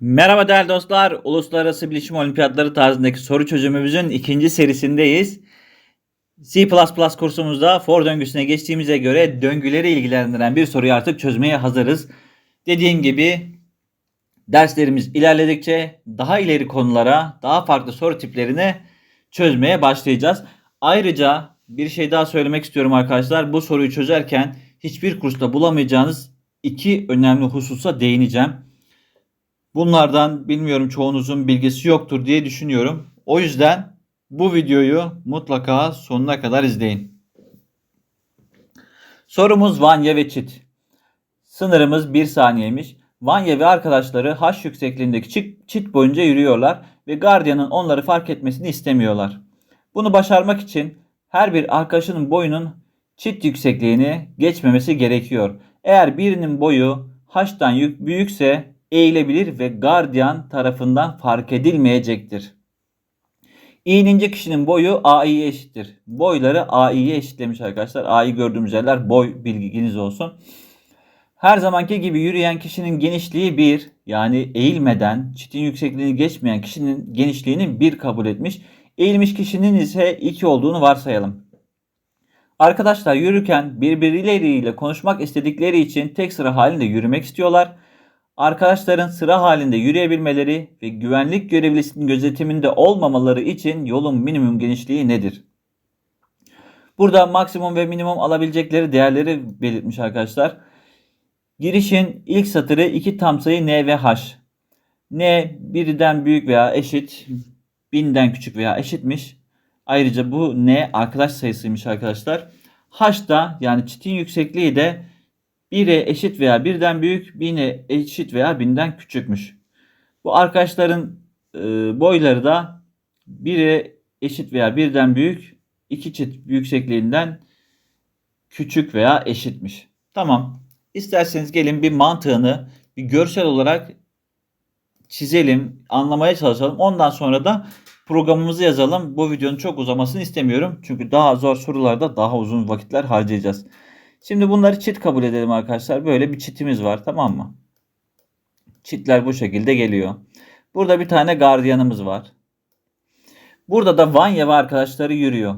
Merhaba değerli dostlar. Uluslararası Bilişim Olimpiyatları tarzındaki soru çözümümüzün ikinci serisindeyiz. C++ kursumuzda for döngüsüne geçtiğimize göre döngüleri ilgilendiren bir soruyu artık çözmeye hazırız. Dediğim gibi derslerimiz ilerledikçe daha ileri konulara, daha farklı soru tiplerine çözmeye başlayacağız. Ayrıca bir şey daha söylemek istiyorum arkadaşlar. Bu soruyu çözerken hiçbir kursta bulamayacağınız iki önemli hususa değineceğim. Bunlardan bilmiyorum çoğunuzun bilgisi yoktur diye düşünüyorum. O yüzden bu videoyu mutlaka sonuna kadar izleyin. Sorumuz Vanya ve Çit. Sınırımız 1 saniyeymiş. Vanya ve arkadaşları H yüksekliğindeki çit, boyunca yürüyorlar ve gardiyanın onları fark etmesini istemiyorlar. Bunu başarmak için her bir arkadaşının boyunun çit yüksekliğini geçmemesi gerekiyor. Eğer birinin boyu H'tan yük- büyükse eğilebilir ve gardiyan tarafından fark edilmeyecektir. İğninci kişinin boyu AI'ye eşittir. Boyları AI'ye eşitlemiş arkadaşlar. A'yı gördüğümüz yerler boy bilginiz olsun. Her zamanki gibi yürüyen kişinin genişliği 1 yani eğilmeden çitin yüksekliğini geçmeyen kişinin genişliğini 1 kabul etmiş. Eğilmiş kişinin ise 2 olduğunu varsayalım. Arkadaşlar yürürken birbirleriyle konuşmak istedikleri için tek sıra halinde yürümek istiyorlar. Arkadaşların sıra halinde yürüyebilmeleri ve güvenlik görevlisinin gözetiminde olmamaları için yolun minimum genişliği nedir? Burada maksimum ve minimum alabilecekleri değerleri belirtmiş arkadaşlar. Girişin ilk satırı iki tam sayı n ve h. n birden büyük veya eşit, binden küçük veya eşitmiş. Ayrıca bu n arkadaş sayısıymış arkadaşlar. h da yani çitin yüksekliği de 1'e eşit veya birden büyük, 1000'e eşit veya 1000'den küçükmüş. Bu arkadaşların e, boyları da 1'e eşit veya birden büyük, 2 çit yüksekliğinden küçük veya eşitmiş. Tamam. İsterseniz gelin bir mantığını bir görsel olarak çizelim, anlamaya çalışalım. Ondan sonra da programımızı yazalım. Bu videonun çok uzamasını istemiyorum. Çünkü daha zor sorularda daha uzun vakitler harcayacağız. Şimdi bunları çit kabul edelim arkadaşlar. Böyle bir çitimiz var tamam mı? Çitler bu şekilde geliyor. Burada bir tane gardiyanımız var. Burada da Vanya ve arkadaşları yürüyor.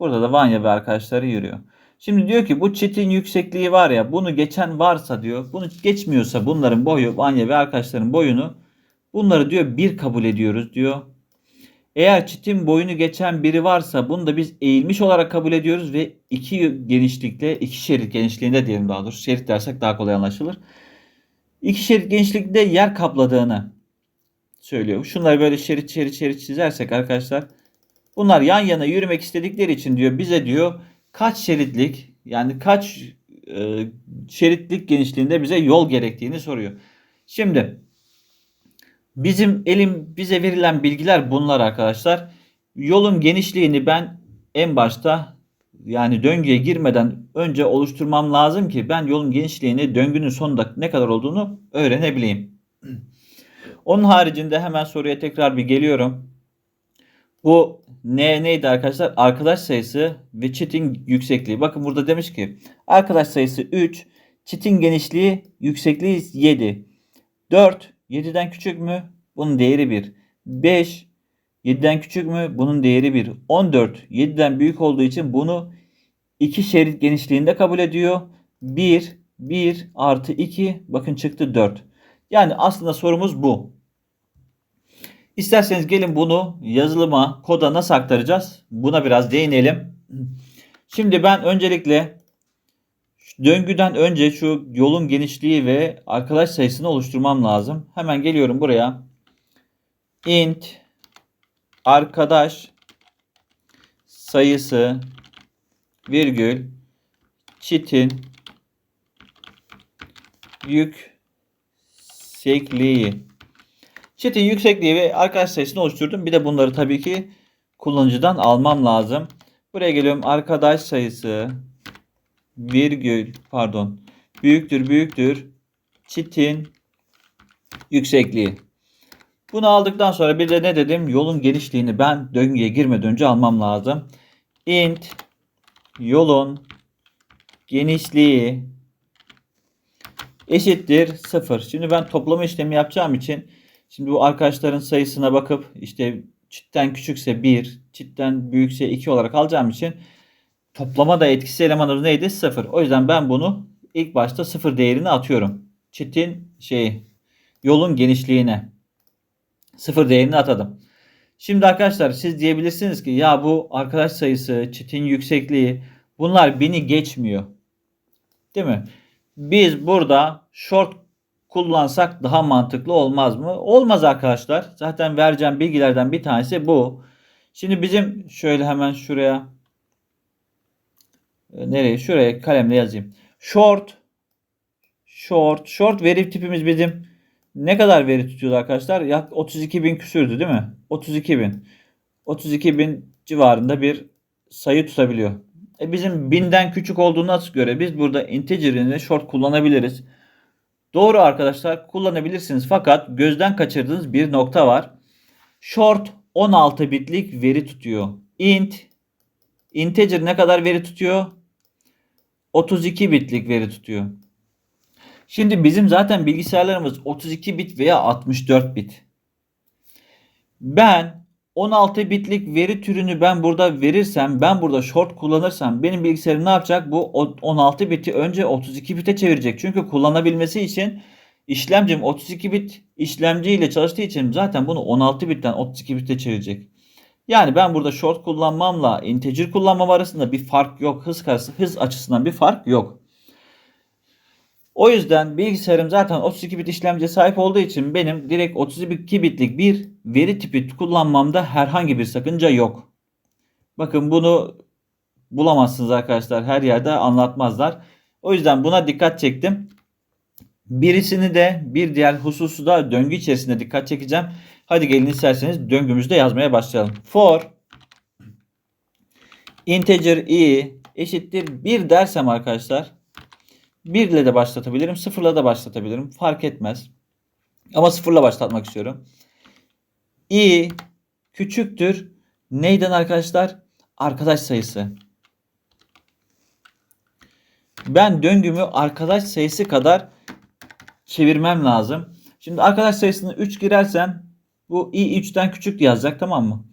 Burada da Vanya ve arkadaşları yürüyor. Şimdi diyor ki bu çitin yüksekliği var ya bunu geçen varsa diyor. Bunu geçmiyorsa bunların boyu Vanya ve arkadaşların boyunu bunları diyor bir kabul ediyoruz diyor. Eğer çitin boyunu geçen biri varsa bunu da biz eğilmiş olarak kabul ediyoruz ve iki genişlikte, iki şerit genişliğinde diyelim daha doğrusu. Şerit dersek daha kolay anlaşılır. İki şerit genişlikte yer kapladığını söylüyor. Şunları böyle şerit şerit şerit çizersek arkadaşlar bunlar yan yana yürümek istedikleri için diyor bize diyor kaç şeritlik yani kaç e, şeritlik genişliğinde bize yol gerektiğini soruyor. Şimdi Bizim elim bize verilen bilgiler bunlar arkadaşlar. Yolun genişliğini ben en başta yani döngüye girmeden önce oluşturmam lazım ki ben yolun genişliğini döngünün sonunda ne kadar olduğunu öğrenebileyim. Onun haricinde hemen soruya tekrar bir geliyorum. Bu ne neydi arkadaşlar? Arkadaş sayısı ve çitin yüksekliği. Bakın burada demiş ki arkadaş sayısı 3, çitin genişliği yüksekliği 7. 4 7'den küçük mü? Bunun değeri 1. 5 7'den küçük mü? Bunun değeri 1. 14 7'den büyük olduğu için bunu 2 şerit genişliğinde kabul ediyor. 1 1 artı 2 bakın çıktı 4. Yani aslında sorumuz bu. İsterseniz gelin bunu yazılıma, koda nasıl aktaracağız? Buna biraz değinelim. Şimdi ben öncelikle Döngüden önce şu yolun genişliği ve arkadaş sayısını oluşturmam lazım. Hemen geliyorum buraya. int arkadaş sayısı virgül çitin yüksekliği. Çitin yüksekliği ve arkadaş sayısını oluşturdum. Bir de bunları tabii ki kullanıcıdan almam lazım. Buraya geliyorum. Arkadaş sayısı virgül pardon büyüktür büyüktür çitin yüksekliği. Bunu aldıktan sonra bir de ne dedim? Yolun genişliğini ben döngüye girmeden önce almam lazım. int yolun genişliği eşittir 0. Şimdi ben toplama işlemi yapacağım için şimdi bu arkadaşların sayısına bakıp işte çitten küçükse 1, çitten büyükse 2 olarak alacağım için toplama da etkisi elemanımız neydi? 0. O yüzden ben bunu ilk başta 0 değerini atıyorum. Çitin şey yolun genişliğine 0 değerini atadım. Şimdi arkadaşlar siz diyebilirsiniz ki ya bu arkadaş sayısı, çitin yüksekliği bunlar beni geçmiyor. Değil mi? Biz burada short kullansak daha mantıklı olmaz mı? Olmaz arkadaşlar. Zaten vereceğim bilgilerden bir tanesi bu. Şimdi bizim şöyle hemen şuraya nereye? Şuraya kalemle yazayım. Short short short veri tipimiz bizim ne kadar veri tutuyordu arkadaşlar? Yak 32 bin küsürdü değil mi? 32 bin. 32 bin civarında bir sayı tutabiliyor. E bizim binden küçük olduğuna göre biz burada integer'ini short kullanabiliriz. Doğru arkadaşlar kullanabilirsiniz fakat gözden kaçırdığınız bir nokta var. Short 16 bitlik veri tutuyor. Int integer ne kadar veri tutuyor? 32 bitlik veri tutuyor. Şimdi bizim zaten bilgisayarlarımız 32 bit veya 64 bit. Ben 16 bitlik veri türünü ben burada verirsem, ben burada short kullanırsam benim bilgisayarım ne yapacak? Bu 16 biti önce 32 bite çevirecek. Çünkü kullanabilmesi için işlemcim 32 bit işlemci ile çalıştığı için zaten bunu 16 bitten 32 bite çevirecek. Yani ben burada short kullanmamla integer kullanmam arasında bir fark yok. Hız karşı hız açısından bir fark yok. O yüzden bilgisayarım zaten 32 bit işlemciye sahip olduğu için benim direkt 32 bitlik bir veri tipi kullanmamda herhangi bir sakınca yok. Bakın bunu bulamazsınız arkadaşlar. Her yerde anlatmazlar. O yüzden buna dikkat çektim. Birisini de bir diğer hususu da döngü içerisinde dikkat çekeceğim. Hadi gelin isterseniz döngümüzde yazmaya başlayalım. For integer i eşittir 1 dersem arkadaşlar 1 ile de başlatabilirim. 0 ile de başlatabilirim. Fark etmez. Ama 0 ile başlatmak istiyorum. i küçüktür. Neyden arkadaşlar? Arkadaş sayısı. Ben döngümü arkadaş sayısı kadar çevirmem lazım. Şimdi arkadaş sayısını 3 girersem bu i 3'ten küçük yazacak tamam mı?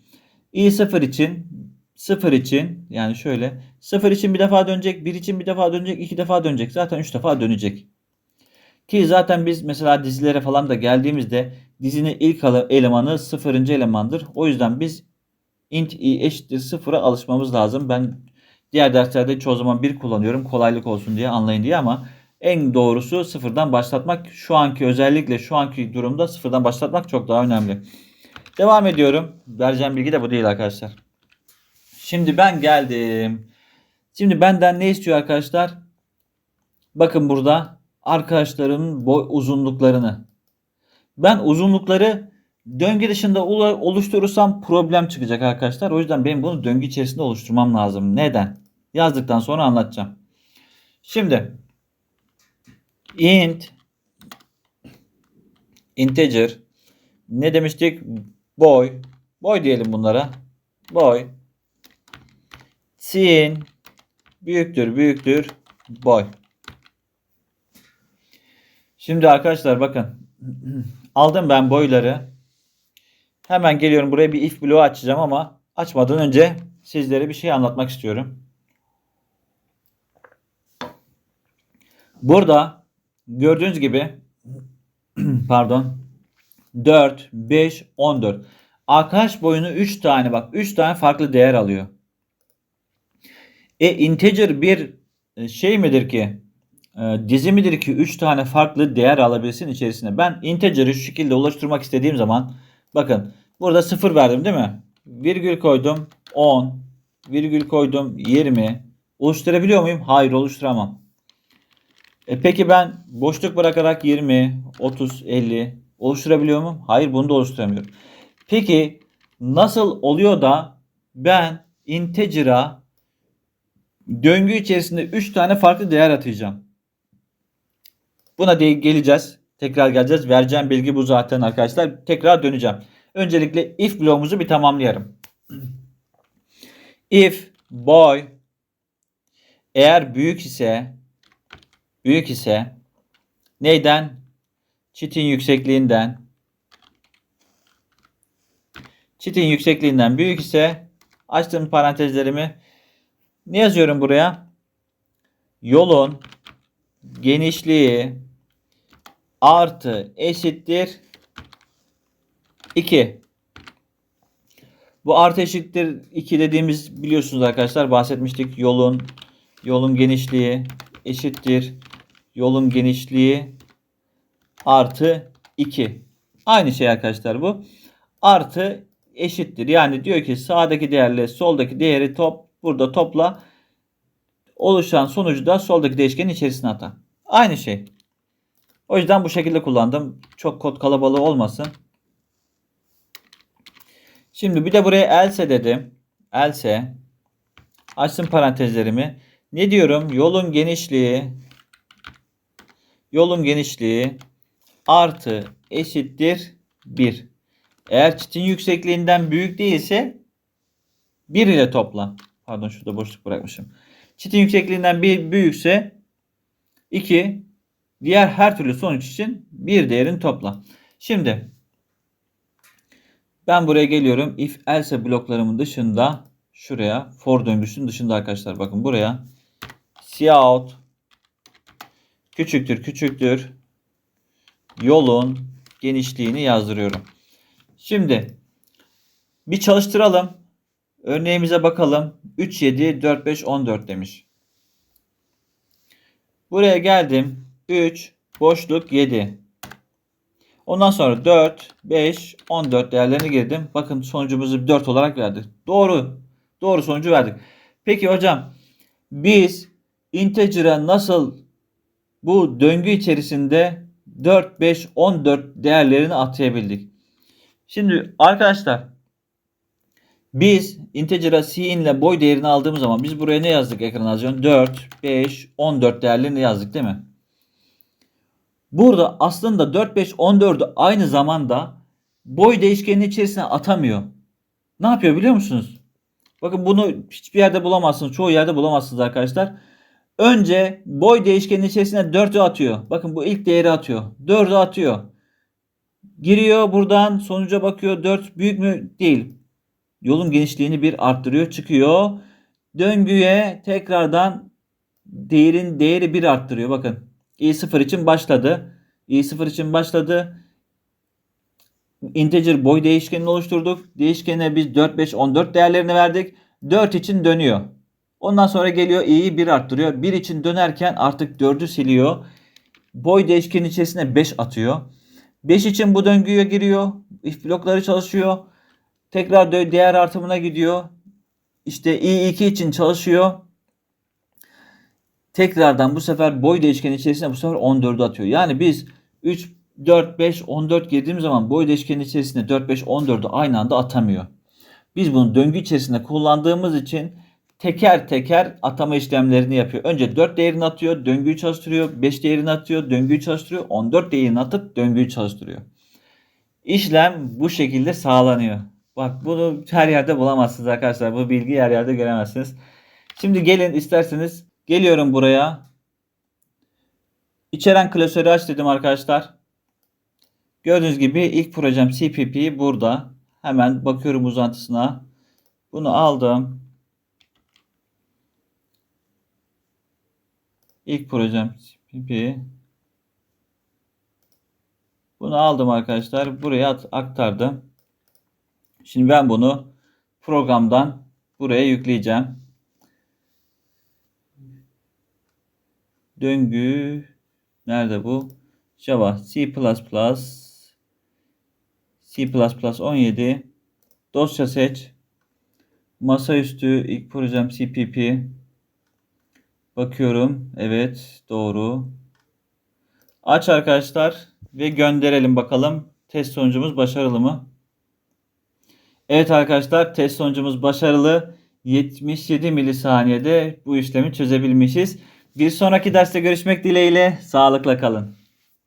i 0 için 0 için yani şöyle 0 için bir defa dönecek, 1 için bir defa dönecek, 2 defa dönecek. Zaten 3 defa dönecek. Ki zaten biz mesela dizilere falan da geldiğimizde dizinin ilk elemanı 0. elemandır. O yüzden biz int i eşittir 0'a alışmamız lazım. Ben diğer derslerde çoğu zaman 1 kullanıyorum kolaylık olsun diye anlayın diye ama en doğrusu sıfırdan başlatmak. Şu anki özellikle şu anki durumda sıfırdan başlatmak çok daha önemli. Devam ediyorum. Vereceğim bilgi de bu değil arkadaşlar. Şimdi ben geldim. Şimdi benden ne istiyor arkadaşlar? Bakın burada arkadaşlarımın boy uzunluklarını. Ben uzunlukları döngü dışında oluşturursam problem çıkacak arkadaşlar. O yüzden benim bunu döngü içerisinde oluşturmam lazım. Neden? Yazdıktan sonra anlatacağım. Şimdi int integer ne demiştik? Boy. Boy diyelim bunlara. Boy sin büyüktür büyüktür boy. Şimdi arkadaşlar bakın. Aldım ben boyları. Hemen geliyorum buraya bir if bloğu açacağım ama açmadan önce sizlere bir şey anlatmak istiyorum. Burada gördüğünüz gibi pardon 4, 5, 14. Arkadaş boyunu 3 tane bak 3 tane farklı değer alıyor. E integer bir e, şey midir ki? E, dizi midir ki 3 tane farklı değer alabilsin içerisine? Ben integer'ı şu şekilde oluşturmak istediğim zaman bakın burada 0 verdim değil mi? Virgül koydum 10, virgül koydum 20. Oluşturabiliyor muyum? Hayır oluşturamam. E peki ben boşluk bırakarak 20, 30, 50 oluşturabiliyor muyum? Hayır bunu da oluşturamıyorum. Peki nasıl oluyor da ben integer'a döngü içerisinde 3 tane farklı değer atacağım. Buna de geleceğiz. Tekrar geleceğiz. Vereceğim bilgi bu zaten arkadaşlar. Tekrar döneceğim. Öncelikle if bloğumuzu bir tamamlayalım. if boy eğer büyük ise büyük ise Neyden? Çitin yüksekliğinden. Çitin yüksekliğinden büyük ise açtığım parantezlerimi ne yazıyorum buraya? Yolun genişliği artı eşittir 2. Bu artı eşittir 2 dediğimiz biliyorsunuz arkadaşlar bahsetmiştik. Yolun yolun genişliği eşittir yolun genişliği artı 2. Aynı şey arkadaşlar bu. Artı eşittir. Yani diyor ki sağdaki değerle soldaki değeri top burada topla oluşan sonucu da soldaki değişkenin içerisine atar. Aynı şey. O yüzden bu şekilde kullandım. Çok kod kalabalığı olmasın. Şimdi bir de buraya else dedim. Else açtım parantezlerimi. Ne diyorum? Yolun genişliği yolun genişliği artı eşittir 1. Eğer çitin yüksekliğinden büyük değilse 1 ile topla. Pardon şurada boşluk bırakmışım. Çitin yüksekliğinden bir büyükse 2. Diğer her türlü sonuç için bir değerin topla. Şimdi ben buraya geliyorum. If else bloklarımın dışında şuraya for döngüsünün dışında arkadaşlar bakın buraya cout küçüktür küçüktür yolun genişliğini yazdırıyorum. Şimdi bir çalıştıralım. Örneğimize bakalım. 3, 7, 4, 5, 14 demiş. Buraya geldim. 3, boşluk 7. Ondan sonra 4, 5, 14 değerlerini girdim. Bakın sonucumuzu 4 olarak verdik. Doğru. Doğru sonucu verdik. Peki hocam biz integer'a nasıl bu döngü içerisinde 4, 5, 14 değerlerini atayabildik? Şimdi arkadaşlar biz integer'a sin ile boy değerini aldığımız zaman biz buraya ne yazdık ekrana yazıyorum? 4, 5, 14 değerlerini yazdık değil mi? Burada aslında 4, 5, 14'ü aynı zamanda boy değişkeninin içerisine atamıyor. Ne yapıyor biliyor musunuz? Bakın bunu hiçbir yerde bulamazsınız. Çoğu yerde bulamazsınız arkadaşlar. Önce boy değişkeninin içerisine 4'ü atıyor. Bakın bu ilk değeri atıyor. 4'ü atıyor. Giriyor buradan sonuca bakıyor. 4 büyük mü? Değil. Yolun genişliğini bir arttırıyor. Çıkıyor. Döngüye tekrardan değerin değeri bir arttırıyor. Bakın i0 için başladı. i0 için başladı. Integer boy değişkenini oluşturduk. Değişkene biz 4, 5, 14 değerlerini verdik. 4 için dönüyor. Ondan sonra geliyor i'yi 1 arttırıyor. 1 için dönerken artık 4'ü siliyor. Boy değişkenin içerisine 5 atıyor. 5 için bu döngüye giriyor. If blokları çalışıyor. Tekrar değer artımına gidiyor. İşte i2 için çalışıyor. Tekrardan bu sefer boy değişkeni içerisine bu sefer 14'ü atıyor. Yani biz 3, 4, 5, 14 girdiğimiz zaman boy değişkeni içerisinde 4, 5, 14'ü aynı anda atamıyor. Biz bunu döngü içerisinde kullandığımız için teker teker atama işlemlerini yapıyor. Önce 4 değerini atıyor, döngüyü çalıştırıyor. 5 değerini atıyor, döngüyü çalıştırıyor. 14 değerini atıp döngüyü çalıştırıyor. İşlem bu şekilde sağlanıyor. Bak bunu her yerde bulamazsınız arkadaşlar. Bu bilgiyi her yerde göremezsiniz. Şimdi gelin isterseniz geliyorum buraya. İçeren klasörü aç dedim arkadaşlar. Gördüğünüz gibi ilk projem CPP burada. Hemen bakıyorum uzantısına. Bunu aldım. İlk projem CPP. Bunu aldım arkadaşlar. Buraya aktardım. Şimdi ben bunu programdan buraya yükleyeceğim. Döngü nerede bu? Java, C++, C++ 17 dosya seç. Masaüstü ilk projem CPP. Bakıyorum. Evet, doğru. Aç arkadaşlar ve gönderelim bakalım. Test sonucumuz başarılı mı? Evet arkadaşlar test sonucumuz başarılı. 77 milisaniyede bu işlemi çözebilmişiz. Bir sonraki derste görüşmek dileğiyle sağlıkla kalın.